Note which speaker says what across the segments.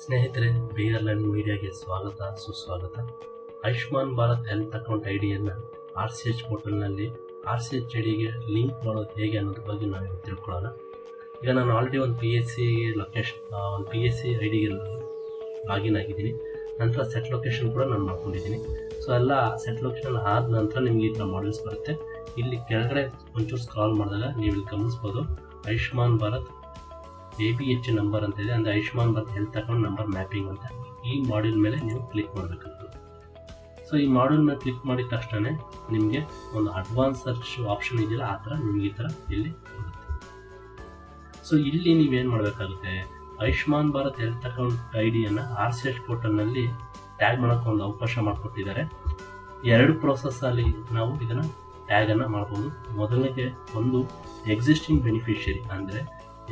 Speaker 1: ಸ್ನೇಹಿತರೆ B R learning ಮೀಡಿಯಾಗೆ ಸ್ವಾಗತ, ಸುಸ್ವಾಗತ. ಆಯುಷ್ಮಾನ್ ಭಾರತ್ ಹೆಲ್ತ್ ಅಕೌಂಟ್ ಐಡಿಯನ್ನು ಆರ್ ಸಿ ಎಚ್ ಪೋರ್ಟಲ್ನಲ್ಲಿ ಆರ್ ಸಿ ಎಚ್ ಐಡಿಗೆ ಲಿಂಕ್ ಮಾಡೋದು ಹೇಗೆ ಅನ್ನೋದ್ರ ಬಗ್ಗೆ ನಾವು ತಿಳ್ಕೊಳ್ಳೋಣ. ಈಗ ನಾನು ಆಲ್ರೆಡಿ ಒಂದು ಪಿ ಎಸ್ ಸಿ ಲೊಕೇಶನ್ ಒಂದು ಪಿ ಎಸ್ ಸಿ ಐಡಿಗೆ ಲಾಗಿನ್ ಆಗಿದ್ದೀನಿ. ನಂತರ ಸೆಟ್ ಲೊಕೇಶನ್ ಕೂಡ ನಾನು ಮಾಡ್ಕೊಂಡಿದ್ದೀನಿ. ಸೊ ಎಲ್ಲ ಸೆಟ್ ಲೊಕೇಶನ್ ಆದ ನಂತರ ನಿಮಗೆ ಈ ಥರ ಮಾಡಲ್ಸ್ ಬರುತ್ತೆ. ಇಲ್ಲಿ ಕೆಳಗಡೆ ಒಂಚೂರು ಸ್ಕ್ರಾಲ್ ಮಾಡಿದಾಗ ನೀವು ಇಲ್ಲಿ ಗಮನಿಸ್ಬೋದು. Ayushman Bharat A B H number ಅಂತ ಇದೆ, ಅಂದರೆ Ayushman Bharat health account number mapping ಅಂತ. ಈ ಮಾಡ್ಯೂಲ್ ಮೇಲೆ ನೀವು ಕ್ಲಿಕ್ ಮಾಡಬೇಕಾಗ್ತದೆ ಸೊ ಈ ಮಾಡ್ಯೂಲ್ ಮೇಲೆ ಕ್ಲಿಕ್ ಮಾಡಿದ ತಕ್ಷಣ ನಿಮಗೆ ಒಂದು ಅಡ್ವಾನ್ಸ್ ಸರ್ಚ್ ಆಪ್ಷನ್ ಇದೆಯಲ್ಲ, ಆ ಥರ ನಿಮಗೆ ಈ ಥರ ಇಲ್ಲಿ ಸೊ ಇಲ್ಲಿ ನೀವೇನು ಮಾಡಬೇಕಾಗುತ್ತೆ? Ayushman Bharat health account I ಡಿಯನ್ನು R C H ಪೋರ್ಟಲ್ನಲ್ಲಿ ಟ್ಯಾಗ್ ಮಾಡೋಕ್ಕೆ ಒಂದು ಅವಕಾಶ ಮಾಡಿಕೊಟ್ಟಿದ್ದಾರೆ. ಎರಡು ಪ್ರೋಸೆಸ್ಸಲ್ಲಿ ನಾವು ಇದನ್ನು ಟ್ಯಾಗನ್ನು ಮಾಡ್ಬೋದು. ಮೊದಲನೇಗೆ ಒಂದು ಎಕ್ಸಿಸ್ಟಿಂಗ್ ಬೆನಿಫಿಷಿಯರಿ ಅಂದರೆ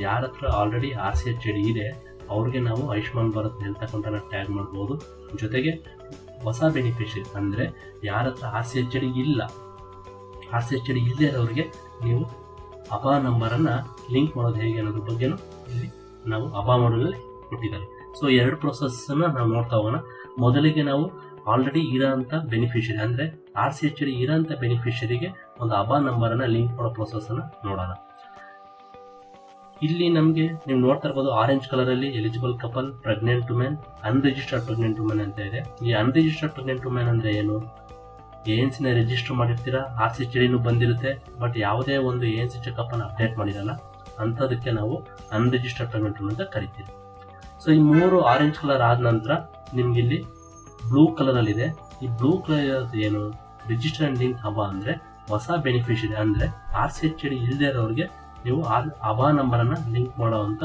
Speaker 1: ಯಾರ ಹತ್ರ already R C H D ಇದೆ, ಅವ್ರಿಗೆ ನಾವು ಆಯುಷ್ಮಾನ್ ಭಾರತ್ ಅಕೌಂಟನ್ನು ಟ್ಯಾಗ್ ಮಾಡ್ಬೋದು. ಜೊತೆಗೆ ಹೊಸ ಬೆನಿಫಿಷರಿ ಅಂದರೆ ಯಾರ ಹತ್ರ ಆರ್ ಸಿ ಎಚ್ ಡಿ ಇಲ್ಲ ಆರ್ ಸಿ ಎಚ್ ಡಿ ಇಲ್ಲದೆ ಇರೋರಿಗೆ ನೀವು ಅಬಾ ನಂಬರನ್ನು ಲಿಂಕ್ ಮಾಡೋದು ಹೇಗೆ ಅನ್ನೋದ್ರ ಬಗ್ಗೆನೂ ಇಲ್ಲಿ ನಾವು ಅಬಾ ಮಾಡಲಲ್ಲಿ ಕೊಟ್ಟಿದ್ದಾರೆ. ಸೊ ಎರಡು ಪ್ರೊಸೆಸ್ಸನ್ನು ನಾವು ನೋಡ್ತಾ ಹೋಗೋಣ. ಮೊದಲಿಗೆ ನಾವು ಆಲ್ರೆಡಿ ಇರೋಂಥ ಬೆನಿಫಿಷರಿ ಅಂದರೆ ಆರ್ ಸಿ ಎಚ್ ಡಿ ಇರೋಂಥ ಬೆನಿಫಿಷರಿಗೆ ಒಂದು ಅಬಾ ನಂಬರನ್ನು ಲಿಂಕ್ ಮಾಡೋ ಪ್ರೊಸೆಸ್ಸನ್ನು ನೋಡೋಣ. ಇಲ್ಲಿ ನಮಗೆ ನೀವು ನೋಡ್ತಾ ಇರ್ಬೋದು ಆರೆಂಜ್ ಕಲರ್ ಅಲ್ಲಿ eligible couple pregnant women unregistered pregnant women ಅಂತ ಇದೆ. ಈ ಅನ್ರಿಜಿಸ್ಟರ್ಡ್ ಪ್ರೆಗ್ನೆಂಟ್ ವುಮೆನ್ ಅಂದ್ರೆ ಏನು? ಎನ್ ಸಿನ ರಿಜಿಸ್ಟರ್ ಮಾಡಿರ್ತೀರಾ? ಆರ್ ಸಿ ಬಂದಿರುತ್ತೆ ಬಟ್ ಯಾವುದೇ ಒಂದು ಎನ್ ಸಿ ಚೆಕಪ್ ಅನ್ನು ಅಪ್ಡೇಟ್ ಮಾಡಿರಲ್ಲ, ಅಂಥದಕ್ಕೆ ನಾವು ಅನ್ರಿಜಿಸ್ಟರ್ಡ್ ಪ್ರೆಗ್ನೆಂಟ್ ಅಂತ ಕರಿತೀವಿ. ಸೊ ಈ ಮೂರು ಆರೆಂಜ್ ಕಲರ್ ಆದ ನಂತರ ನಿಮ್ಗೆ ಇಲ್ಲಿ ಬ್ಲೂ ಕಲರ್ ಅಲ್ಲಿ ಇದೆ. ಈ ಬ್ಲೂ ಕಲರ್ ಏನು? ರಿಜಿಸ್ಟರ್ ಅಂಡ್ ಲಿಂಕ್ ಹಬ ಅಂದ್ರೆ ಹೊಸ ಬೆನಿಫಿಷರಿ ಅಂದ್ರೆ ಆರ್ ಸಿ ಎಚ್ ಡಿ ಇಲ್ಲದೆ ಇರೋರಿಗೆ ನೀವು ಅಬಾ ನಂಬರನ್ನು ಲಿಂಕ್ ಮಾಡುವಂಥ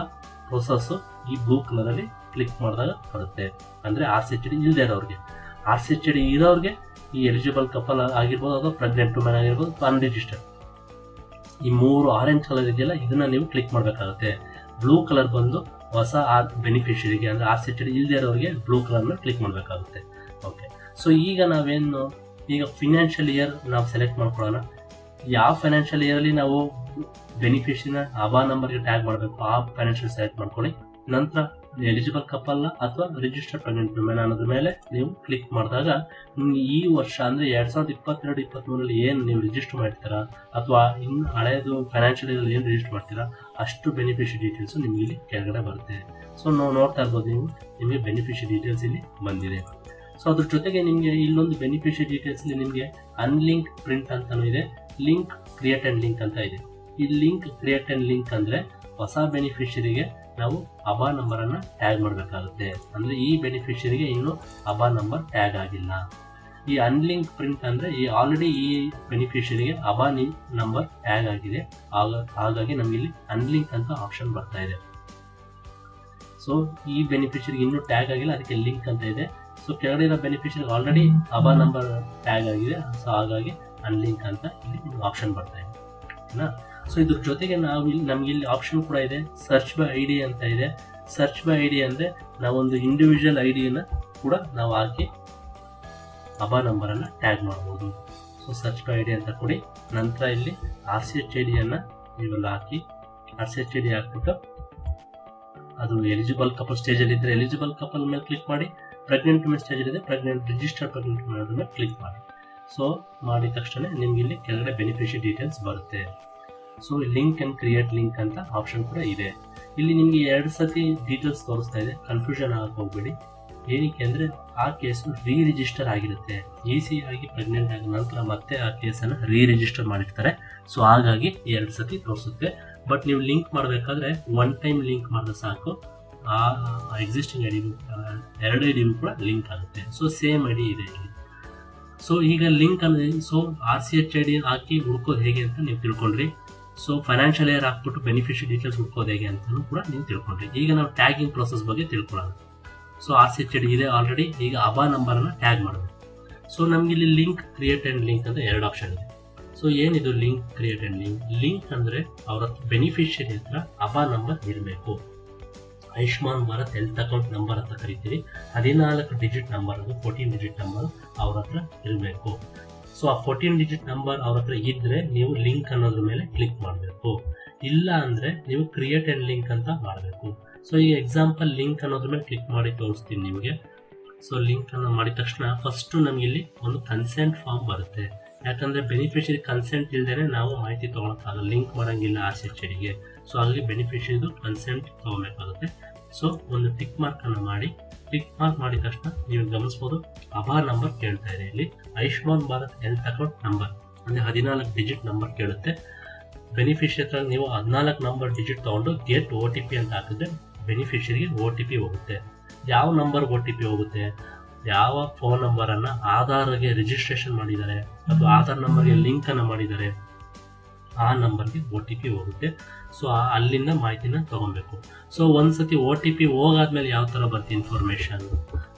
Speaker 1: ಪ್ರೊಸೆಸ್ಸು ಈ ಬ್ಲೂ ಕಲರಲ್ಲಿ ಕ್ಲಿಕ್ ಮಾಡಿದಾಗ ಬರುತ್ತೆ. ಅಂದರೆ ಆರ್ ಸಿ ಎಚ್ ಡಿ ಇಲ್ಲದೆ ಇರೋರಿಗೆ. ಆರ್ ಸಿ ಎಚ್ ಡಿ ಇರೋರಿಗೆ ಈ ಎಲಿಜಿಬಲ್ ಕಪಲ್ ಆಗಿರ್ಬೋದು ಅಥವಾ ಪ್ರೆಗ್ನೆಂಟ್ ವುಮೆನ್ ಆಗಿರ್ಬೋದು ಅನ್ರಿಜಿಸ್ಟರ್ಡ್ ಈ ಮೂರು ಆರೆಂಜ್ ಕಲರ್ ಇದೆಯಲ್ಲ, ಇದನ್ನ ನೀವು ಕ್ಲಿಕ್ ಮಾಡಬೇಕಾಗುತ್ತೆ. ಬ್ಲೂ ಕಲರ್ ಬಂದು ಹೊಸ ಆರ್ ಬೆನಿಫಿಷರಿಗೆ ಅಂದರೆ ಆರ್ ಸಿ ಎಚ್ ಡಿ ಇಲ್ಲದೆ ಇರೋರಿಗೆ ಬ್ಲೂ ಕಲರ್ನ ಕ್ಲಿಕ್ ಮಾಡಬೇಕಾಗುತ್ತೆ. ಓಕೆ ಸೊ ಈಗ ನಾವೇನು, ಈಗ ಫಿನಾನ್ಷಿಯಲ್ ಇಯರ್ ನಾವು ಸೆಲೆಕ್ಟ್ ಮಾಡ್ಕೊಳ್ಳೋಣ. ಯಾವ ಫೈನಾನ್ಷಿಯಲ್ ಇಯರಲ್ಲಿ ನಾವು ಬೆನಿಫಿಷಿನ ನಂಬರ್ ನಂಬರ್ಗೆ ಟ್ಯಾಗ್ ಮಾಡಬೇಕು, ಆ ಫೈನಾನ್ಷಿಯಲ್ ಸೆಲೆಕ್ಟ್ ಮಾಡ್ಕೊಳ್ಳಿ. ನಂತರ ಎಲಿಜಿಬಲ್ ಕಪಲ್ ಅಥವಾ ರಿಜಿಸ್ಟರ್ಡ್ ಪ್ರೆಗ್ನೆಂಟ್ ವುಮೆನ್ ಅನ್ನೋದ್ರ ಮೇಲೆ ನೀವು ಕ್ಲಿಕ್ ಮಾಡಿದಾಗ ಈ ವರ್ಷ ಅಂದ್ರೆ ಎರಡ್ ಸಾವಿರದ ಇಪ್ಪತ್ತೆರಡು ಇಪ್ಪತ್ತ್ ಮೂರಲ್ಲಿ ಏನು ನೀವು ರಿಜಿಸ್ಟರ್ ಮಾಡ್ತೀರಾ ಅಥವಾ ಇನ್ನು ಹಳೆಯದು ಫೈನಾನ್ಷಿಯಲ್ ಇಯರ್ ಏನು ರಿಜಿಸ್ಟರ್ ಮಾಡ್ತೀರಾ, ಅಷ್ಟು ಬೆನಿಫಿಷರಿ ಡೀಟೇಲ್ಸ್ ನಿಮ್ಗೆ ಇಲ್ಲಿ ಕೆಳಗಡೆ ಬರುತ್ತೆ. ಸೊ ನಾವು ನೋಡ್ತಾ ಇರ್ಬೋದು ನೀವು, ನಿಮಗೆ ಬೆನಿಫಿಷರಿ ಡೀಟೇಲ್ಸ್ ಇಲ್ಲಿ ಬಂದಿದೆ. ಸೊ ಅದ್ರ ಜೊತೆಗೆ ನಿಮಗೆ ಇಲ್ಲೊಂದು ಬೆನಿಫಿಷಿಯರಿ ಡೀಟೇಲ್ಸ್ ಇಲ್ಲಿ ನಿಮಗೆ ಅನ್ಲಿಂಕ್ ಪ್ರಿಂಟ್ ಅಂತಲೂ ಇದೆ. ಲಿಂಕ್ ಕ್ರಿಯೇಟ್ ಅಂಡ್ ಲಿಂಕ್ ಅಂತ ಇದೆ. ಈ ಲಿಂಕ್ ಕ್ರಿಯೇಟ್ ಅಂಡ್ ಲಿಂಕ್ ಅಂದ್ರೆ ಹೊಸ ಬೆನಿಫಿಷರಿಗೆ ನಾವು ಅಬಾ ನಂಬರನ್ನು ಟ್ಯಾಗ್ ಮಾಡಬೇಕಾಗುತ್ತೆ. ಅಂದ್ರೆ ಈ ಬೆನಿಫಿಷರಿಗೆ ಇನ್ನು ಅಬಾ ನಂಬರ್ ಟ್ಯಾಗ್ ಆಗಿಲ್ಲ. ಈ ಅನ್ಲಿಂಕ್ ಪ್ರಿಂಟ್ ಅಂದ್ರೆ ಈ ಆಲ್ರೆಡಿ ಈ ಬೆನಿಫಿಷರಿಗೆ ಅಬಾ ನಂಬರ್ ಟ್ಯಾಗ್ ಆಗಿದೆ. ಹಾಗಾಗಿ ನಮ್ಗೆ ಇಲ್ಲಿ ಅನ್ಲಿಂಕ್ ಅಂತ ಆಪ್ಷನ್ ಬರ್ತಾ ಇದೆ. ಸೊ ಈ ಬೆನಿಫಿಷರಿಗೆ ಇನ್ನೂ ಟ್ಯಾಗ್ ಆಗಿಲ್ಲ, ಅದಕ್ಕೆ ಲಿಂಕ್ ಅಂತ ಇದೆ. ಸೊ ಕೆಳಗಡೆ ಇರೋ beneficiary already ABHA number tag ಆಗಿದೆ. ಸೊ ಹಾಗಾಗಿ ಅನ್ಲಿಂಕ್ ಅಂತ ಇಲ್ಲಿ ಆಪ್ಷನ್ ಬರ್ತಾ ಇದೆ. ಓಕೆನಾ ಸೊ ಇದ್ರ ಜೊತೆಗೆ ನಾವು ಇಲ್ಲಿ ನಮ್ಗೆ ಇಲ್ಲಿ ಆಪ್ಷನ್ ಕೂಡ ಇದೆ. ಸರ್ಚ್ ಬೈ ಐ ಡಿ ಅಂತ ಇದೆ. ಸರ್ಚ್ ಬೈ ಐ ಡಿ ಅಂದರೆ ನಾವೊಂದು ಇಂಡಿವಿಜುವಲ್ ಐ ಡಿಯನ್ನು ಕೂಡ ನಾವು ಹಾಕಿ ಅಬಾ ನಂಬರನ್ನು ಟ್ಯಾಗ್ ಮಾಡ್ಬೋದು. So search by I D ಅಂತ ಕೊಡಿ. ನಂತರ ಇಲ್ಲಿ ಆರ್ ಸಿ ಎಚ್ ಐ ಡಿಯನ್ನು ನೀವೆಲ್ಲ ಹಾಕಿ. R C H I D ಹಾಕ್ಬಿಟ್ಟು ಅದು ಎಲಿಜಿಬಲ್ ಕಪಲ್ ಸ್ಟೇಜಲ್ಲಿ ಇದ್ದರೆ ಎಲಿಜಿಬಲ್ ಕಪಲ್ ಮೇಲೆ ಕ್ಲಿಕ್ ಮಾಡಿ. ಪ್ರೆಗ್ನೆಂಟ್ ಮೆಸೇಜ್ ಇದೆ. ಪ್ರೆಗ್ನೆಂಟ್ ರಿಜಿಸ್ಟರ್ ಪ್ರೆಗ್ನೆಂಟ್ ಮೇಲೆ ಕ್ಲಿಕ್ ಮಾಡಿ. ಸೊ ಮಾಡಿದ ತಕ್ಷಣ ನಿಮ್ಗೆ ಇಲ್ಲಿ ಕೆಳಗಡೆ ಬೆನಿಫಿಷರಿ ಡೀಟೇಲ್ಸ್ ಬರುತ್ತೆ. So link and create link ಅಂತ ಆಪ್ಷನ್ ಕೂಡ ಇದೆ. ಇಲ್ಲಿ ನಿಮಗೆ ಎರಡು ಸತಿ ಡೀಟೇಲ್ಸ್ ತೋರಿಸ್ತಾ ಇದೆ. ಕನ್ಫ್ಯೂಷನ್ ಆಗಕ್ಕೆ ಹೋಗ್ಬೇಡಿ. ಏನಕ್ಕೆ ಅಂದರೆ ಆ ಕೇಸು ರೀ ರಿಜಿಸ್ಟರ್ ಆಗಿರುತ್ತೆ. ಈಸಿ ಆಗಿ ಪ್ರೆಗ್ನೆಂಟ್ ಆದ ನಂತರ ಮತ್ತೆ ಆ ಕೇಸನ್ನು ರೀ ರಿಜಿಸ್ಟರ್ ಮಾಡಿರ್ತಾರೆ. ಸೊ ಹಾಗಾಗಿ ಎರಡು ಸತಿ ತೋರಿಸುತ್ತೆ. ಬಟ್ ನೀವು ಲಿಂಕ್ ಮಾಡಬೇಕಾದ್ರೆ ಒನ್ ಟೈಮ್ ಲಿಂಕ್ ಮಾಡಿದ್ರೆ ಸಾಕು. ಆ ಎಕ್ಸಿಸ್ಟಿಂಗ್ ಐ ಡಿಗೂ ಎರಡು ಐ ಡಿಗೂ ಕೂಡ ಲಿಂಕ್ ಆಗುತ್ತೆ. ಸೊ ಸೇಮ್ ಐ ಡಿ ಇದೆ ಇಲ್ಲಿ. ಸೊ ಈಗ ಲಿಂಕ್ ಅಂದರೆ so R C H I D ಹಾಕಿ ಹುಡ್ಕೋದು ಹೇಗೆ ಅಂತ ನೀವು ತಿಳ್ಕೊಂಡ್ರಿ. ಸೊ ಫೈನಾನ್ಷಿಯಲ್ ಇಯರ್ ಹಾಕ್ಬಿಟ್ಟು ಬೆನಿಫಿಷಿಯಲ್ ಡೀಟೇಲ್ಸ್ ಹುಡ್ಕೋದು ಹೇಗೆ ಅಂತಲೂ ಕೂಡ ನೀವು ತಿಳ್ಕೊಂಡ್ರಿ. ಈಗ ನಾವು ಟ್ಯಾಗಿಂಗ್ ಪ್ರೊಸೆಸ್ ಬಗ್ಗೆ ತಿಳ್ಕೊಳ್ಳೋಣ. So R C H I D ಇದೆ ಆಲ್ರೆಡಿ ಈಗ ಅಬಾ ನಂಬರನ್ನು ಟ್ಯಾಗ್ ಮಾಡಬೇಕು ಸೊ ನಮ್ಗೆ ಇಲ್ಲಿ ಲಿಂಕ್ ಕ್ರಿಯೇಟ್ ಆ್ಯಂಡ್ ಲಿಂಕ್ ಅಂತ ಎರಡು ಆಪ್ಷನ್ ಇದೆ. ಸೊ ಏನಿದು link create and link link ಅಂದರೆ ಅವರ ಬೆನಿಫಿಷಿಯರಿ ಹತ್ರ ಅಬಾ ನಂಬರ್ ಇರಬೇಕು. Ayushman Bharat health account number ಅಂತ ಕರಿತೀವಿ. ಹದಿನಾಲ್ಕು ಡಿಜಿಟ್ ನಂಬರ್ ಅದು ಫೋರ್ಟೀನ್ ಡಿಜಿಟ್ ನಂಬರ್ ಅವ್ರ ಹತ್ರ ಇರಬೇಕು. ಸೊ ಆ ಫೋರ್ಟೀನ್ ಡಿಜಿಟ್ ನಂಬರ್ ಅವ್ರ ಹತ್ರ ಇದ್ರೆ ನೀವು ಲಿಂಕ್ ಅನ್ನೋದ್ರ ಮೇಲೆ ಕ್ಲಿಕ್ ಮಾಡಬೇಕು. ಇಲ್ಲ ಅಂದ್ರೆ ನೀವು ಕ್ರಿಯೇಟ್ ಅಂಡ್ ಲಿಂಕ್ ಅಂತ ಮಾಡಬೇಕು. ಸೊ ಈ ಎಕ್ಸಾಂಪಲ್ ಲಿಂಕ್ ಅನ್ನೋದ್ರ ಮೇಲೆ ಕ್ಲಿಕ್ ಮಾಡಿ ತೋರಿಸ್ತೀನಿ ನಿಮಗೆ. ಸೊ ಲಿಂಕ್ ಅನ್ನು ಮಾಡಿದ ತಕ್ಷಣ ಫಸ್ಟ್ ನಮ್ಗೆ ಇಲ್ಲಿ ಒಂದು ಕನ್ಸೆಂಟ್ ಫಾರ್ಮ್ ಬರುತ್ತೆ. ಯಾಕಂದ್ರೆ ಬೆನಿಫಿಷರಿ ಕನ್ಸೆಂಟ್ ಇಲ್ದೇನೆ ನಾವು ಮಾಹಿತಿ ತಗೊಳಕ್ಕಾಗಲ್ಲ. ಲಿಂಕ್ ಮಾಡಂಗಿಲ್ಲ ಆರ್ ಸಿ ಸೊ ಹಾಗಾಗಿ ಬೆನಿಫಿಷರಿದು ಕನ್ಸೆಂಟ್ ತಗೋಬೇಕಾಗುತ್ತೆ. ಸೊ ಒಂದು ಟಿಕ್ ಮಾರ್ಕ್ ಅನ್ನು ಮಾಡಿ ಟಿಕ್ ಮಾರ್ಕ್ ಮಾಡಿದ ತಕ್ಷಣ ನೀವು ಗಮನಿಸಬಹುದು ಆಭಾರ್ ನಂಬರ್ ಕೇಳ್ತಾ ಇದೆ ಇಲ್ಲಿ. Ayushman Bharat health account number ಅಂದ್ರೆ ಹದಿನಾಲ್ಕು ಡಿಜಿಟ್ ನಂಬರ್ ಕೇಳುತ್ತೆ. ಬೆನಿಫಿಷರಿ ಹತ್ರ ನೀವು ಹದಿನಾಲ್ಕು ನಂಬರ್ ಡಿಜಿಟ್ ತೊಗೊಂಡು ಗೆಟ್ ಓ ಟಿ ಪಿ ಅಂತ ಹಾಕಿದ್ರೆ ಬೆನಿಫಿಷರಿಗೆ ಓ ಟಿ ಪಿ ಹೋಗುತ್ತೆ. ಯಾವ ನಂಬರ್ ಓ ಟಿ ಪಿ ಹೋಗುತ್ತೆ? ಯಾವ ಫೋನ್ ನಂಬರ್ ಅನ್ನ ಆಧಾರ್ಗೆ ರಿಜಿಸ್ಟ್ರೇಷನ್ ಮಾಡಿದ್ದಾರೆ? ಅಥವಾ ಆಧಾರ್ ನಂಬರ್ಗೆ ಲಿಂಕ್ ಅನ್ನ ಮಾಡಿದ್ದಾರೆ? ಆ ನಂಬರ್ಗೆ ಒ ಟಿ ಪಿ ಹೋಗುತ್ತೆ. ಸೊ ಅಲ್ಲಿಂದ ಮಾಹಿತಿನ ತೊಗೊಬೇಕು. ಸೊ ಒಂದ್ಸತಿ ಒ ಟಿ ಪಿ ಹೋಗಾದ್ಮೇಲೆ ಯಾವ ತರ ಬರುತ್ತೆ ಇನ್ಫಾರ್ಮೇಷನ್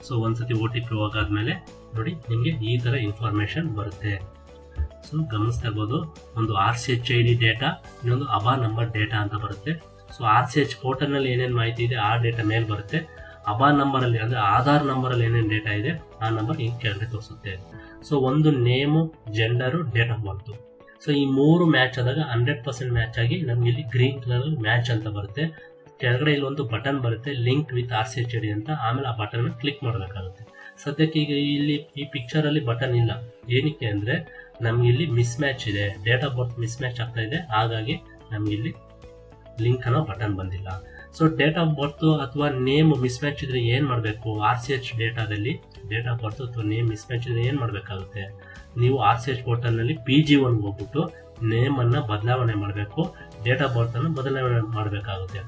Speaker 1: ಸೊ ಒಂದ್ಸತಿ ಒ ಟಿ ಪಿ ಹೋಗಾದ್ಮೇಲೆ ನೋಡಿ ನಿಮಗೆ ಈ ತರ ಇನ್ಫಾರ್ಮೇಷನ್ ಬರುತ್ತೆ. ಸೊ ಗಮನಿಸ್ತಾ ಇರ್ಬೋದು, ಒಂದು R C H I D data ಇನ್ನೊಂದು ಅಬಾ ನಂಬರ್ ಡೇಟಾ ಅಂತ ಬರುತ್ತೆ. ಸೊ ಆರ್ ಸಿ ಎಚ್ ಪೋರ್ಟಲ್ನಲ್ಲಿ ಏನೇನು ಮಾಹಿತಿ ಇದೆ, ಆ ಡೇಟಾ ಮೇಲೆ ಬರುತ್ತೆ. ಅಬಾ ನಂಬರ್ ಅಲ್ಲಿ ಅಂದ್ರೆ ಆಧಾರ್ ನಂಬರ್ ಅಲ್ಲಿ ಏನೇನು ಡೇಟಾ ಇದೆ, ಆ ನಂಬರ್ ಈ ಕೆಳಗಡೆ ತೋರಿಸುತ್ತೆ. ಸೊ ಒಂದು name gender date of birth so ಈ ಮೂರು ಮ್ಯಾಚ್ ಆದಾಗ ಹಂಡ್ರೆಡ್ ಪರ್ಸೆಂಟ್ ಮ್ಯಾಚ್ ಆಗಿ ನಮ್ಗೆ ಇಲ್ಲಿ ಗ್ರೀನ್ ಕಲರ್ ಮ್ಯಾಚ್ ಅಂತ ಬರುತ್ತೆ. ಕೆಳಗಡೆ ಇಲ್ಲಿ ಒಂದು ಬಟನ್ ಬರುತ್ತೆ link with R C H D ಅಂತ. ಆಮೇಲೆ ಆ ಬಟನ್ ಕ್ಲಿಕ್ ಮಾಡಬೇಕಾಗುತ್ತೆ. ಸದ್ಯಕ್ಕೆ ಈಗ ಇಲ್ಲಿ ಈ ಪಿಕ್ಚರ್ ಅಲ್ಲಿ ಬಟನ್ ಇಲ್ಲ. ಏನಕ್ಕೆ ಅಂದ್ರೆ ನಮ್ಗೆ ಇಲ್ಲಿ ಮಿಸ್ ಮ್ಯಾಚ್ ಇದೆ. Date of birth mismatch ಆಗ್ತಾ ಇದೆ. ಹಾಗಾಗಿ ನಮ್ಗೆ ಇಲ್ಲಿ ಲಿಂಕ್ ಅನ್ನೋ ಬಟನ್ ಬಂದಿಲ್ಲ. ಸೊ ಡೇಟ್ ಆಫ್ ಬರ್ತ್ ಅಥವಾ ನೇಮ್ ಮಿಸ್ ಮ್ಯಾಚ್ ಇದ್ರೆ ಏನ್ ಮಾಡಬೇಕು? ಆರ್ ಸಿ ಎಚ್ ಡೇಟಾದಲ್ಲಿ ಡೇಟ್ ಆಫ್ ಬರ್ತ್ ಅಥವಾ ನೇಮ್ ಮಿಸ್ ಮ್ಯಾಚ್ ಇದ್ರೆ ಏನ್ ಮಾಡಬೇಕಾಗುತ್ತೆ? ನೀವು ಆರ್ ಸಿ ಎಚ್ ಪೋರ್ಟಲ್ನಲ್ಲಿ ಪಿ ಜಿ ಒನ್ ಹೋಗ್ಬಿಟ್ಟು ನೇಮ್ ಅನ್ನ ಬದಲಾವಣೆ ಮಾಡಬೇಕು ಡೇಟ್ ಆಫ್ ಬರ್ತನ್ನು ಬದಲಾವಣೆ ಮಾಡಬೇಕಾಗುತ್ತೆ.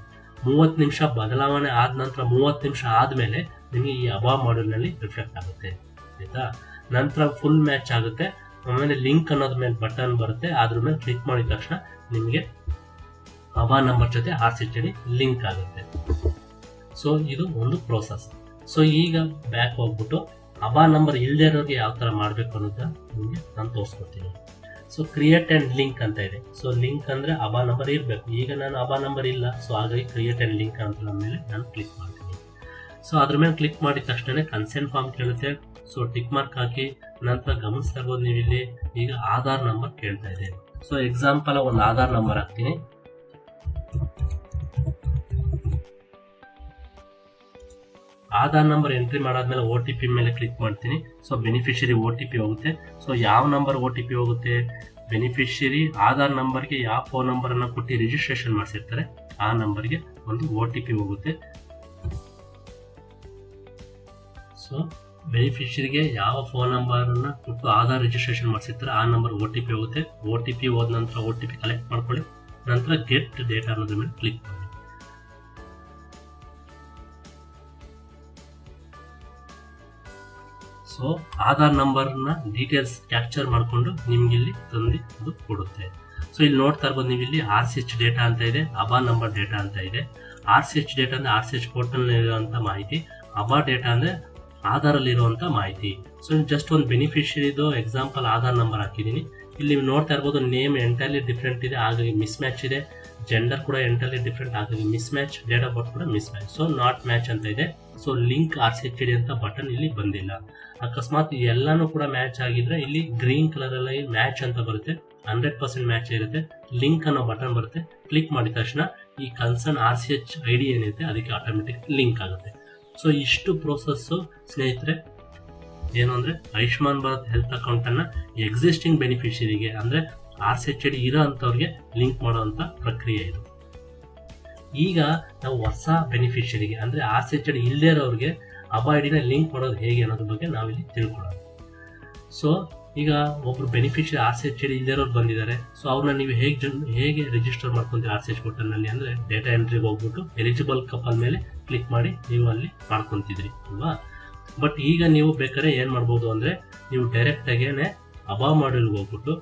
Speaker 1: ಮೂವತ್ತು ನಿಮಿಷ ಬದಲಾವಣೆ ಆದ ನಂತರ ಮೂವತ್ತು ನಿಮಿಷ ಆದಮೇಲೆ ನಿಮಗೆ ಈ ಅಬಾ ನಲ್ಲಿ ರಿಫ್ಲೆಕ್ಟ್ ಆಗುತ್ತೆ. ಆಯ್ತಾ? ನಂತರ ಫುಲ್ ಮ್ಯಾಚ್ ಆಗುತ್ತೆ. ಆಮೇಲೆ ಲಿಂಕ್ ಅನ್ನೋದ್ರ ಮೇಲೆ ಬಟನ್ ಬರುತ್ತೆ. ಅದ್ರ ಮೇಲೆ ಕ್ಲಿಕ್ ಮಾಡಿದ ತಕ್ಷಣ ನಿಮಗೆ ಅಬಾ ನಂಬರ್ ಜೊತೆ R C H D link ಆಗುತ್ತೆ. ಸೊ ಇದು ಒಂದು ಪ್ರೋಸೆಸ್ ಸೊ ಈಗ ಬ್ಯಾಕ್ ಹೋಗ್ಬಿಟ್ಟು ಅಬಾ ನಂಬರ್ ಇಲ್ಲದೆ ಇರೋರಿಗೆ ಯಾವ ಥರ ಮಾಡಬೇಕು ಅನ್ನೋದನ್ನ ನಿಮಗೆ ನಾನು ತೋರಿಸ್ಕೊಡ್ತೀನಿ. ಸೊ ಕ್ರಿಯೇಟ್ ಆ್ಯಂಡ್ ಲಿಂಕ್ ಅಂತ ಇದೆ. ಸೊ ಲಿಂಕ್ ಅಂದರೆ ಅಬಾ ನಂಬರ್ ಇರಬೇಕು. ಈಗ ನಾನು ಅಬಾ ನಂಬರ್ ಇಲ್ಲ. ಸೊ ಹಾಗಾಗಿ ಕ್ರಿಯೇಟ್ ಆ್ಯಂಡ್ ಲಿಂಕ್ ಅಂತ ಮೇಲೆ ನಾನು ಕ್ಲಿಕ್ ಮಾಡ್ತೀನಿ. ಸೊ ಅದ್ರ ಮೇಲೆ ಕ್ಲಿಕ್ ಮಾಡಿದ ತಕ್ಷಣ ಕನ್ಸೆಂಟ್ ಫಾರ್ಮ್ ಕೇಳುತ್ತೆ. ಸೊ ಟಿಕ್ ಮಾರ್ಕ್ ಹಾಕಿ ನಂತರ ಗಮನಿಸ್ತಾ ಇರ್ಬೋದು ನೀವು ಇಲ್ಲಿ. ಈಗ ಆಧಾರ್ ನಂಬರ್ ಕೇಳ್ತಾ ಇದೆ. ಸೊ ಎಕ್ಸಾಂಪಲ್ ಒಂದು ಆಧಾರ್ ನಂಬರ್ ಹಾಕ್ತೀನಿ. ಆಧಾರ್ ನಂಬರ್ ಎಂಟ್ರಿ ಮಾಡಾದ್ಮೇಲೆ ಓ ಟಿ ಪಿ ಮೇಲೆ ಕ್ಲಿಕ್ ಮಾಡ್ತೀನಿ. So beneficiary O T P ಹೋಗುತ್ತೆ. ಸೊ ಯಾವ ನಂಬರ್ ಓ ಟಿ ಪಿ ಹೋಗುತ್ತೆ? ಬೆನಿಫಿಷರಿ ಆಧಾರ್ ನಂಬರ್ಗೆ ಯಾವ ಫೋನ್ ನಂಬರ್ ಅನ್ನ ಕೊಟ್ಟು ರಿಜಿಸ್ಟ್ರೇಷನ್ ಮಾಡಿಸಿರ್ತಾರೆ, ಆ ನಂಬರ್ಗೆ ಒಂದು ಓ ಟಿ ಪಿ ಹೋಗುತ್ತೆ. ಸೊ ಬೆನಿಫಿಷರಿಗೆ ಯಾವ ಫೋನ್ ನಂಬರ್ ಅನ್ನ ಕೊಟ್ಟು ಆಧಾರ್ ರಿಜಿಸ್ಟ್ರೇಷನ್ ಮಾಡಿಸಿರ್ತಾರೆ, ಆ ನಂಬರ್ ಓ ಟಿ ಪಿ ಹೋಗುತ್ತೆ. ಓ ಟಿ ಪಿ ಹೋದ ನಂತರ ಓ ಟಿ ಪಿ ಕಲೆಕ್ಟ್ ಮಾಡ್ಕೊಳ್ಳಿ. ನಂತರ ಗೆಟ್ ಡೇಟಾ ಅನ್ನೋದ್ರ ಮೇಲೆ ಕ್ಲಿಕ್ ಮಾಡಿ. ಸೊ ಆಧಾರ್ನ ಡೀಟೇಲ್ಸ್ ಕ್ಯಾಪ್ಚರ್ ಮಾಡಿಕೊಂಡು ನಿಮ್ಗೆ ಇಲ್ಲಿ ತಂದು ಅದು ಕೊಡುತ್ತೆ. ಸೊ ಇಲ್ಲಿ ನೋಡ್ತಾ ಇರ್ಬೋದು ನೀವು ಇಲ್ಲಿ ಆರ್ ಸಿ ಎಚ್ ಡೇಟಾ ಅಂತ ಇದೆ, ಅಬಾ ನಂಬರ್ ಡೇಟಾ ಅಂತ ಇದೆ. ಆರ್ ಸಿ ಎಚ್ ಡೇಟಾ ಅಂದ್ರೆ ಆರ್ ಸಿ ಎಚ್ ಪೋರ್ಟಲ್ ಇರುವಂತ ಮಾಹಿತಿ, ಅಬಾ ಡೇಟಾ ಅಂದ್ರೆ ಆಧಾರ್ ಅಲ್ಲಿ ಇರುವಂತ ಮಾಹಿತಿ. ಸೊ ಜಸ್ಟ್ ಒಂದು ಬೆನಿಫಿಷರಿದು ಎಕ್ಸಾಂಪಲ್ ಆಧಾರ್ ನಂಬರ್ ಹಾಕಿದೀನಿ ಇಲ್ಲಿ ನೋಡ್ತಾ ಇರ್ಬೋದು ನೇಮ್ ಎಂಟೈರ್ಲಿ ಡಿಫ್ರೆಂಟ್ ಇದೆ ಹಾಗಾಗಿ ಮಿಸ್ ಮ್ಯಾಚ್ ಇದೆ. ಜೆಂಡರ್ ಕೂಡ ಎಂಟಲ್ಲಿ ಡಿಫ್ರೆಂಟ್ ಹಾಗಾಗಿ mismatch date of birth ಕೂಡ mismatch so not match ಅಂತ ಇದೆ. So link R C H D ಅಂತ ಬಟನ್ ಇಲ್ಲಿ ಬಂದಿಲ್ಲ. ಅಕಸ್ಮಾತ್ ಎಲ್ಲಾನು ಕೂಡ ಮ್ಯಾಚ್ ಆಗಿದ್ರೆ ಇಲ್ಲಿ ಗ್ರೀನ್ ಕಲರ್ ಅಲ್ಲಿ ಮ್ಯಾಚ್ ಅಂತ ಬರುತ್ತೆ. ಹಂಡ್ರೆಡ್ ಪರ್ಸೆಂಟ್ ಮ್ಯಾಚ್ ಇರುತ್ತೆ. ಲಿಂಕ್ ಅನ್ನೋ ಬಟನ್ ಬರುತ್ತೆ. ಕ್ಲಿಕ್ ಮಾಡಿದ ತಕ್ಷಣ ಈ concern R C H I D ಏನಿದೆ ಅದಕ್ಕೆ ಆಟೋಮೆಟಿಕ್ ಲಿಂಕ್ ಆಗುತ್ತೆ. ಸೊ ಇಷ್ಟು ಪ್ರೋಸೆಸ್ ಸ್ನೇಹಿತರೆ. ಏನು ಅಂದರೆ, ಆಯುಷ್ಮಾನ್ ಭಾರತ್ ಹೆಲ್ತ್ ಅಕೌಂಟ್ ಅನ್ನ ಎಕ್ಸಿಸ್ಟಿಂಗ್ ಬೆನಿಫಿಷರಿಗೆ ಅಂದ್ರೆ ಆರ್ ಸಿ ಎಚ್ ಡಿ ಇರೋ ಅಂಥವ್ರಿಗೆ ಲಿಂಕ್ ಮಾಡೋವಂಥ ಪ್ರಕ್ರಿಯೆ ಇದು. ಈಗ ನಾವು ಹೊಸ ಬೆನಿಫಿಷರಿಗೆ ಅಂದರೆ ಆರ್ ಸಿ ಎಚ್ ಡಿ ಇಲ್ಲದೇ ಇರೋರಿಗೆ ಅಬಾಯ್ಡಿನ ಲಿಂಕ್ ಮಾಡೋದು ಹೇಗೆ ಅನ್ನೋದ್ರ ಬಗ್ಗೆ ನಾವಿಲ್ಲಿ ತಿಳ್ಕೊಳ್ಳೋಣ. ಸೊ ಈಗ ಒಬ್ಬರು beneficiary R C H D ಇಲ್ಲದಿರೋರು ಬಂದಿದ್ದಾರೆ. ಸೊ ಅವ್ರನ್ನ ನೀವು ಹೇಗೆ ಜನ್, ಹೇಗೆ ರಿಜಿಸ್ಟರ್ ಮಾಡ್ಕೊಂತೀರಿ ಆರ್ ಸಿ ಎಚ್ ಪೋರ್ಟಲ್ನಲ್ಲಿ ಅಂದರೆ ಡೇಟಾ ಎಂಟ್ರಿಗೆ ಹೋಗ್ಬಿಟ್ಟು ಎಲಿಜಿಬಲ್ ಕಪಲ್ ಮೇಲೆ ಕ್ಲಿಕ್ ಮಾಡಿ ನೀವು ಅಲ್ಲಿ ಮಾಡ್ಕೊತಿದ್ರಿ, ಅಲ್ವಾ? ಬಟ್ ಈಗ ನೀವು ಬೇಕಾದ್ರೆ ಏನು ಮಾಡ್ಬೋದು ಅಂದರೆ ನೀವು ಡೈರೆಕ್ಟಾಗೇನೆ ಅಬಾ ಮಾಡ್ಯೂಲ್ಗೆ ಹೋಗ್ಬಿಟ್ಟು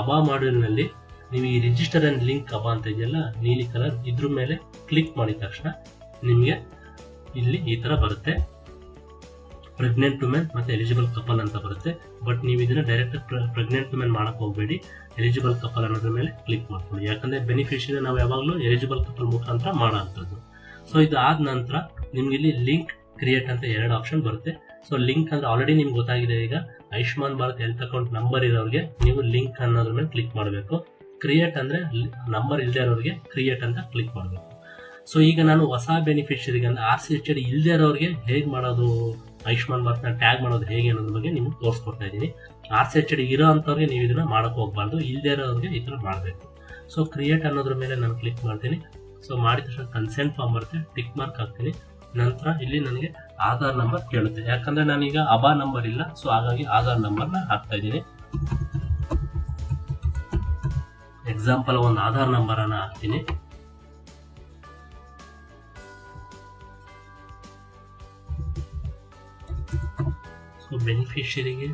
Speaker 1: ಅಬಾ ಮಾಡ್ಯೂಲ್ನಲ್ಲಿ ನೀವು ಈ ರಿಜಿಸ್ಟರ್ ಅಂಡ್ ಲಿಂಕ್ ಅಬಾ ಅಂತ ಇದೆಯಲ್ಲ, ನೀಲಿ ಕಲರ್ ಇದ್ರ ಮೇಲೆ ಕ್ಲಿಕ್ ಮಾಡಿದ ತಕ್ಷಣ ನಿಮಗೆ ಇಲ್ಲಿ ಈ ತರ ಬರುತ್ತೆ. ಪ್ರೆಗ್ನೆಂಟ್ ವುಮೆನ್ ಮತ್ತೆ ಎಲಿಜಿಬಲ್ ಕಪಲ್ ಅಂತ ಬರುತ್ತೆ. ಬಟ್ ನೀವು ಇದನ್ನ ಡೈರೆಕ್ಟ್ ಪ್ರೆಗ್ನೆಂಟ್ ವುಮೆನ್ ಮಾಡಕ್ ಹೋಗಬೇಡಿ. ಎಲಿಜಿಬಲ್ ಕಪಲ್ ಅನ್ನೋದ್ರ ಮೇಲೆ ಕ್ಲಿಕ್ ಮಾಡ್ಕೊಳ್ಳಿ. ಯಾಕಂದ್ರೆ ಬೆನಿಫಿಷಿಯರಿ ನಾವು ಯಾವಾಗಲೂ ಎಲಿಜಿಬಲ್ ಕಪಲ್ ಮುಖಾಂತರ ಮಾಡೋ ಅಂಥದ್ದು. ಸೊ ಇದು ಆದ ನಂತರ ನಿಮ್ಗೆ ಇಲ್ಲಿ ಲಿಂಕ್ ಕ್ರಿಯೇಟ್ ಅಂತ ಎರಡು ಆಪ್ಷನ್ ಬರುತ್ತೆ. ಸೊ ಲಿಂಕ್ ಅಂದ್ರೆ ಆಲ್ರೆಡಿ ನಿಮ್ಗೆ ಗೊತ್ತಾಗಿದೆ ಈಗ. Ayushman Bharat health account number ಇರೋರಿಗೆ ನೀವು ಲಿಂಕ್ ಅನ್ನೋದ್ರ ಮೇಲೆ ಕ್ಲಿಕ್ ಮಾಡಬೇಕು. ಕ್ರಿಯೇಟ್ ಅಂದ್ರೆ ನಂಬರ್ ಇಲ್ಲದೆ ಇರೋರಿಗೆ ಕ್ರಿಯೇಟ್ ಅಂತ ಕ್ಲಿಕ್ ಮಾಡಬೇಕು. ಸೊ ಈಗ ನಾನು ಹೊಸ ಬೆನಿಫಿಷರಿಗೆ ಅಂದ್ರೆ ಆರ್ ಸಿ ಎಚ್ ಡಿ ಇಲ್ಲದೆ ಇರೋರಿಗೆ ಹೇಗೆ ಮಾಡೋದು ಆಯುಷ್ಮಾನ್ ಭಾರತ್ನ ಟ್ಯಾಗ್ ಮಾಡೋದು ಹೇಗೆ ಅನ್ನೋದ್ರ ಬಗ್ಗೆ ನಿಮ್ಗೆ ತೋರಿಸ್ಕೊಡ್ತಾ ಇದ್ದೀನಿ. ಆರ್ ಸಿ ಎಚ್ ಡಿ ಇರೋ ಅಂಥವ್ರಿಗೆ ನೀವು ಇದನ್ನ ಮಾಡಕ್ ಹೋಗ್ಬಾರ್ದು. ಇಲ್ಲದೆ ಇರೋರಿಗೆ ಈ ಥರ ಮಾಡಬೇಕು. ಸೊ ಕ್ರಿಯೇಟ್ ಅನ್ನೋದ್ರ ಮೇಲೆ ನಾನು ಕ್ಲಿಕ್ ಮಾಡ್ತೀನಿ. ಸೊ ಮಾಡಿದ ತಕ್ಷಣ ಕನ್ಸೆಂಟ್ ಫಾರ್ಮ್ ಬರುತ್ತೆ. ಟಿಕ್ ಮಾರ್ಕ್ ಹಾಕ್ತೀನಿ. ನಂತರ ಇಲ್ಲಿ ನನಗೆ ಆಧಾರ್ ನಂಬರ್ ಕೇಳುತ್ತೆ. ಯಾಕಂದ್ರೆ ನಾನೀಗ ಅಬಾ ನಂಬರ್ ಇಲ್ಲ ಸೊ ಹಾಗಾಗಿ ಆಧಾರ್ ನಂಬರ್ನ ಹಾಕ್ತಾ ಇದ್ದೀನಿ. ಎಕ್ಸಾಂಪಲ್ ಒಂದು ಆಧಾರ್ ನಂಬರ್ ಅನ್ನ ಹಾಕ್ತೀನಿ. ಸೊ ಬೆನಿಫಿಷಿಯರಿಗೆ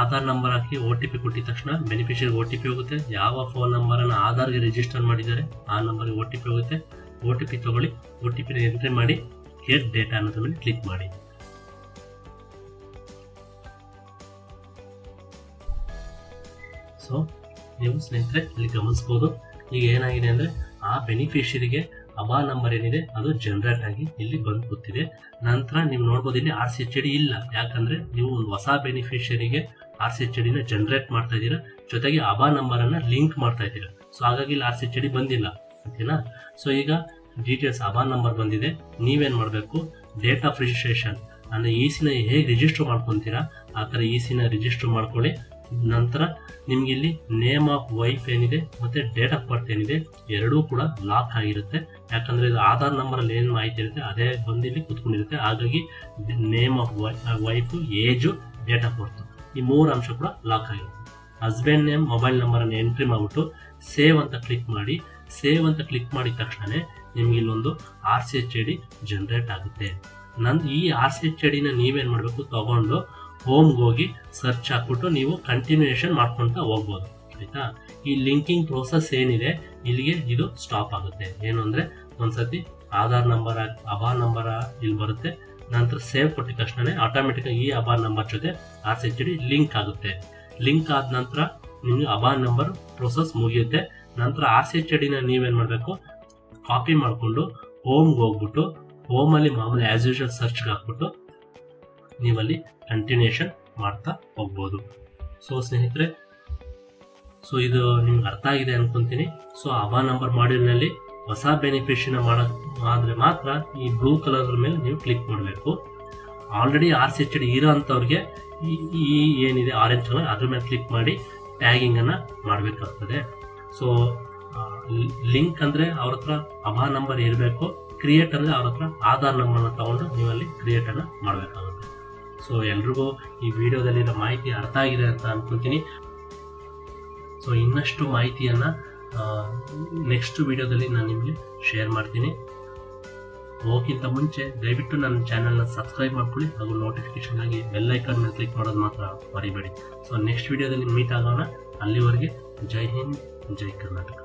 Speaker 1: ಆಧಾರ್ ನಂಬರ್ ಹಾಕಿ ಒ ಟಿ ಪಿ ಕೊಟ್ಟಿದ ತಕ್ಷಣ ಬೆನಿಫಿಷಿಯರಿ ಒ ಟಿ ಪಿ ಹೋಗುತ್ತೆ. ಯಾವ ಫೋನ್ ನಂಬರ್ ಅನ್ನ ಆಧಾರ್ಗೆ ರಿಜಿಸ್ಟರ್ ಮಾಡಿದ್ದಾರೆ, ಆ ನಂಬರ್ಗೆ ಒ ಟಿ ಪಿ ಹೋಗುತ್ತೆ. ಒ ಟಿ ಪಿ ತಗೊಳ್ಳಿ. ಒ ಟಿ ಪಿ ಎಂಟ್ರಿ ಮಾಡಿ. ಗೆಟ್ ಡೇಟಾ ಅನ್ನೋದ್ರ ಮೇಲೆ ಕ್ಲಿಕ್ ಮಾಡಿ. ಸೊ ನೀವು ಸ್ನೇಹಿತರೆ, ಇಲ್ಲಿ ಗಮನಿಸಬಹುದು ಈಗ ಏನಾಗಿದೆ ಅಂದ್ರೆ, ಆ ಬೆನಿಫಿಷರಿಗೆ ಅಬಾ ನಂಬರ್ ಏನಿದೆ, ಅದು ಜನರೇಟ್ ಆಗಿ ಇಲ್ಲಿ ಬಂದು ಕೂತಿದೆ ನಂತರ ನೀವು ನೋಡ್ಬೋದು ಇಲ್ಲಿ ಆರ್ ಸಿ ಎಚ್ ಡಿ ಇಲ್ಲ. ಯಾಕಂದ್ರೆ, ನೀವು ಒಂದು ಹೊಸ ಬೆನಿಫಿಷರಿಗೆ ಆರ್ ಸಿ ಎಚ್ ಡಿನ ಜನರೇಟ್ ಮಾಡ್ತಾ ಇದ್ದೀರಾ. ಜೊತೆಗೆ ಅಬಾ ನಂಬರ್ ಅನ್ನ ಲಿಂಕ್ ಮಾಡ್ತಾ ಇದ್ದೀರಾ. ಸೊ ಹಾಗಾಗಿ ಇಲ್ಲಿ ಆರ್ ಸಿ ಎಚ್ ಡಿ ಬಂದಿಲ್ಲ. ಓಕೆನಾ ಸೊ ಈಗ ಡೀಟೇಲ್ಸ್ ಆಧಾರ್ ನಂಬರ್ ಬಂದಿದೆ. ನೀವೇನ್ ಮಾಡಬೇಕು? ಡೇಟ್ ಆಫ್ ರಿಜಿಸ್ಟ್ರೇಷನ್ ಅಂದ್ರೆ ಇ ಸಿನ ಹೇಗೆ ರಿಜಿಸ್ಟರ್ ಮಾಡ್ಕೊಂತೀರಾ? ಆ ಥರ ಇ ಸಿನ ರಿಜಿಸ್ಟರ್ ಮಾಡ್ಕೊಳ್ಳಿ. ನಂತರ ನಿಮ್ಗೆ ಇಲ್ಲಿ ನೇಮ್ ಆಫ್ ವೈಫ್ ಏನಿದೆ ಮತ್ತೆ ಡೇಟ್ ಆಫ್ ಬರ್ತ್ ಏನಿದೆ ಎರಡೂ ಕೂಡ ಲಾಕ್ ಆಗಿರುತ್ತೆ. ಯಾಕಂದ್ರೆ ಇದು ಆಧಾರ್ ನಂಬರ್ ಅಲ್ಲಿ ಏನು ಮಾಹಿತಿ ಇರುತ್ತೆ ಅದೇ ಬಂದು ಇಲ್ಲಿ ಕುತ್ಕೊಂಡಿರುತ್ತೆ. ಹಾಗಾಗಿ name of wife age date of birth ಈ ಮೂರು ಅಂಶ ಕೂಡ ಲಾಕ್ ಆಗಿರುತ್ತೆ. ಹಸ್ಬೆಂಡ್ ನೇಮ್ ಮೊಬೈಲ್ ನಂಬರ್ ಅನ್ನು ಎಂಟ್ರಿ ಮಾಡ್ಬಿಟ್ಟು ಸೇವ್ ಅಂತ ಕ್ಲಿಕ್ ಮಾಡಿ. ಸೇವ್ ಅಂತ ಕ್ಲಿಕ್ ಮಾಡಿದ ತಕ್ಷಣ ನಿಮ್ಗೆ ಇಲ್ಲೊಂದು R C H D generate ಆಗುತ್ತೆ. ನಂದು ಈ ಆರ್ ಸಿ ಎಚ್ ಡಿನ ನೀವೇನು ಮಾಡಬೇಕು ತಗೊಂಡು ಹೋಮ್ಗೆ ಹೋಗಿ ಸರ್ಚ್ ಹಾಕ್ಬಿಟ್ಟು ನೀವು ಕಂಟಿನ್ಯೂಯೇಷನ್ ಮಾಡ್ಕೊಂತ ಹೋಗ್ಬೋದು. ಆಯ್ತಾ? ಈ ಲಿಂಕಿಂಗ್ ಪ್ರೋಸೆಸ್ ಏನಿದೆ, ಇಲ್ಲಿಗೆ ಇದು ಸ್ಟಾಪ್ ಆಗುತ್ತೆ. ಏನು ಅಂದ್ರೆ ಒಂದ್ಸತಿ ಆಧಾರ್ ನಂಬರ್ ಅಬಾ ನಂಬರ್ ಇಲ್ಲಿ ಬರುತ್ತೆ. ನಂತರ ಸೇವ್ ಕೊಟ್ಟಿದ ತಕ್ಷಣ ಆಟೋಮೆಟಿಕ್ ಈ ಅಬಾರ್ ನಂಬರ್ ಜೊತೆ R C H D link ಆಗುತ್ತೆ. ಲಿಂಕ್ ಆದ ನಂತರ ನಿಮಗೆ ಅಬಾರ್ ನಂಬರ್ ಪ್ರೋಸೆಸ್ ಮುಗಿಯುತ್ತೆ. ನಂತರ ಆರ್ ಸಿ ಎಚ್ ಡಿನ ನೀವೇನು ಮಾಡಬೇಕು? ಕಾಪಿ ಮಾಡಿಕೊಂಡು ಹೋಮ್ಗೆ ಹೋಗ್ಬಿಟ್ಟು ಹೋಮಲ್ಲಿ ಮಾಮೂಲಿ ಆಸ್ ಯೂಶಲ್ ಸರ್ಚ್ಗೆ ಹಾಕ್ಬಿಟ್ಟು ನೀವಲ್ಲಿ ಕಂಟಿನ್ಯೂಷನ್ ಮಾಡ್ತಾ ಹೋಗ್ಬೋದು. ಸೊ ಸ್ನೇಹಿತರೆ ಸೊ ಇದು ನಿಮ್ಗೆ ಅರ್ಥ ಆಗಿದೆ ಅನ್ಕೊಂತೀನಿ. ಸೊ ಅಬಾ ನಂಬರ್ ಮಾಡ್ಯೂಲ್ನಲ್ಲಿ ಹೊಸ ಬೆನಿಫಿಷನ್ ಮಾಡೋ ಆದರೆ ಮಾತ್ರ ಈ ಬ್ಲೂ ಕಲರ್ ಮೇಲೆ ನೀವು ಕ್ಲಿಕ್ ಮಾಡಬೇಕು. Already R C H D ಇರೋ ಅಂಥವ್ರಿಗೆ ಈ ಏನಿದೆ ಆರೆಂಜ್ ಕಲರ್ ಅದ್ರ ಮೇಲೆ ಕ್ಲಿಕ್ ಮಾಡಿ ಟ್ಯಾಗಿಂಗನ್ನು ಮಾಡಬೇಕಾಗ್ತದೆ. ಸೊ ಲಿಂಕ್ ಅಂದ್ರೆ ಅವ್ರ ಹತ್ರ ಆಧಾರ್ ನಂಬರ್ ಇರಬೇಕು ಕ್ರಿಯೇಟ್ ಅಂದ್ರೆ ಅವ್ರ ಹತ್ರ ಆಧಾರ್ ನಂಬರ್ನ ತಗೊಂಡು ನೀವಲ್ಲಿ ಕ್ರಿಯೇಟ್ ಅನ್ನ ಮಾಡಬೇಕಾಗುತ್ತೆ. ಸೊ ಎಲ್ರಿಗೂ ಈ ವಿಡಿಯೋದಲ್ಲಿ ಮಾಹಿತಿ ಅರ್ಥ ಆಗಿದೆ ಅಂತ ಅನ್ಕೊತೀನಿ ಸೊ ಇನ್ನಷ್ಟು ಮಾಹಿತಿಯನ್ನ ನೆಕ್ಸ್ಟ್ ವಿಡಿಯೋದಲ್ಲಿ ನಾನು ನಿಮಗೆ ಶೇರ್ ಮಾಡ್ತೀನಿ. ಹೋಗಿಂತ ಮುಂಚೆ ದಯವಿಟ್ಟು ನನ್ನ ಚಾನೆಲ್ನ ಸಬ್ಸ್ಕ್ರೈಬ್ ಮಾಡ್ಕೊಳ್ಳಿ ಹಾಗೂ ನೋಟಿಫಿಕೇಶನ್ ಆಗಿ ಬೆಲ್ ಐಕಾನ್ ಮೇಲೆ ಕ್ಲಿಕ್ ಮಾಡೋದು ಮಾತ್ರ ಮರಿಬೇಡಿ. ಸೊ ನೆಕ್ಸ್ಟ್ ವಿಡಿಯೋದಲ್ಲಿ ಮೀಟ್ ಆಗೋಣ. ಅಲ್ಲಿವರೆಗೆ ಜೈ ಹಿಂದ್, ಜೈ ಕರ್ನಾಟಕ.